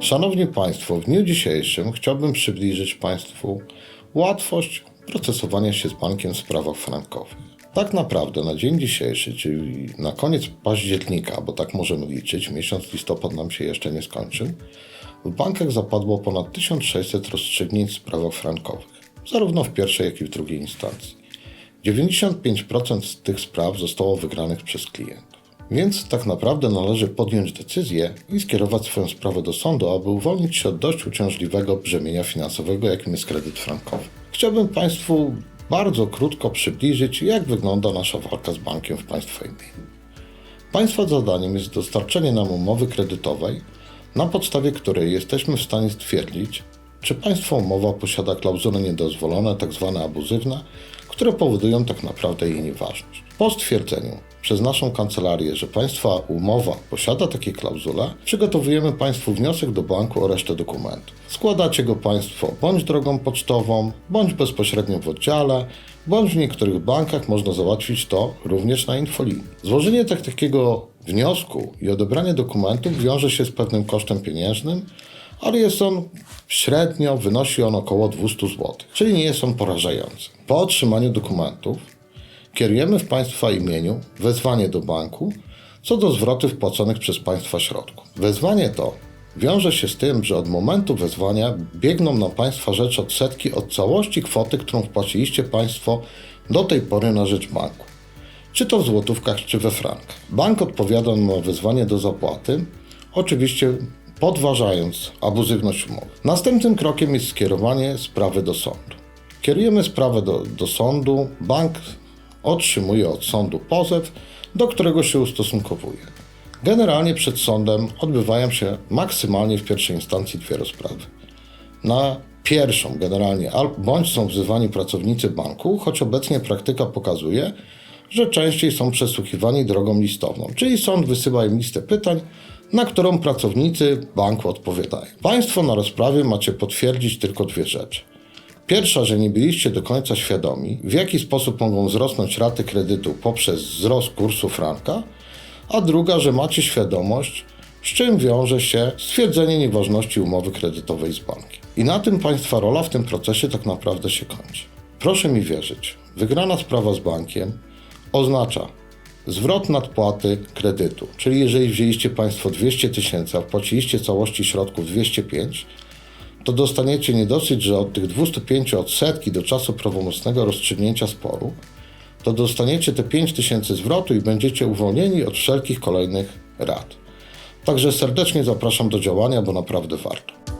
Szanowni Państwo, w dniu dzisiejszym chciałbym przybliżyć Państwu łatwość procesowania się z bankiem w sprawach frankowych. Tak naprawdę na dzień dzisiejszy, czyli na koniec października, bo tak możemy liczyć, miesiąc listopad nam się jeszcze nie skończył, w bankach zapadło ponad 1600 rozstrzygnięć w sprawach frankowych, zarówno w pierwszej, jak i w drugiej instancji. 95% z tych spraw zostało wygranych przez klientów. Więc tak naprawdę należy podjąć decyzję i skierować swoją sprawę do sądu, aby uwolnić się od dość uciążliwego brzemienia finansowego, jakim jest kredyt frankowy. Chciałbym Państwu bardzo krótko przybliżyć, jak wygląda nasza walka z bankiem w Państwa imieniu. Państwa zadaniem jest dostarczenie nam umowy kredytowej, na podstawie której jesteśmy w stanie stwierdzić, czy Państwa umowa posiada klauzule niedozwolone, tzw. abuzywne, które powodują tak naprawdę jej nieważność. Po stwierdzeniu przez naszą kancelarię, że Państwa umowa posiada takie klauzule, przygotowujemy Państwu wniosek do banku o resztę dokumentów. Składacie go Państwo bądź drogą pocztową, bądź bezpośrednio w oddziale, bądź w niektórych bankach można załatwić to również na infolinii. Złożenie tak takiego wniosku i odebranie dokumentów wiąże się z pewnym kosztem pieniężnym, ale jest on średnio, wynosi on około 200 zł, czyli nie jest on porażający. Po otrzymaniu dokumentów kierujemy w Państwa imieniu wezwanie do banku co do zwrotu wpłaconych przez Państwa środków. Wezwanie to wiąże się z tym, że od momentu wezwania biegną na Państwa rzecz odsetki od całości kwoty, którą wpłaciliście Państwo do tej pory na rzecz banku czy to w złotówkach, czy we frankach. Bank odpowiada na wezwanie do zapłaty, oczywiście podważając abuzywność umowy. Następnym krokiem jest skierowanie sprawy do sądu. Kierujemy sprawę do, do sądu, bank otrzymuje od sądu pozew, do którego się ustosunkowuje. Generalnie przed sądem odbywają się maksymalnie w pierwszej instancji dwie rozprawy na pierwszą generalnie, al- bądź są wzywani pracownicy banku, choć obecnie praktyka pokazuje, że częściej są przesłuchiwani drogą listowną, czyli sąd wysyła im listę pytań, na którą pracownicy banku odpowiadają. Państwo na rozprawie macie potwierdzić tylko dwie rzeczy. Pierwsza, że nie byliście do końca świadomi, w jaki sposób mogą wzrosnąć raty kredytu poprzez wzrost kursu franka, a druga, że macie świadomość, z czym wiąże się stwierdzenie nieważności umowy kredytowej z bankiem. I na tym Państwa rola w tym procesie tak naprawdę się kończy. Proszę mi wierzyć, wygrana sprawa z bankiem oznacza zwrot nadpłaty kredytu, czyli jeżeli wzięliście Państwo 200 tysięcy, a wpłaciliście całości środków 205, to dostaniecie nie dosyć, że od tych 205 odsetki do czasu prawomocnego rozstrzygnięcia sporu, to dostaniecie te 5 tysięcy zwrotu i będziecie uwolnieni od wszelkich kolejnych rat. Także serdecznie zapraszam do działania, bo naprawdę warto.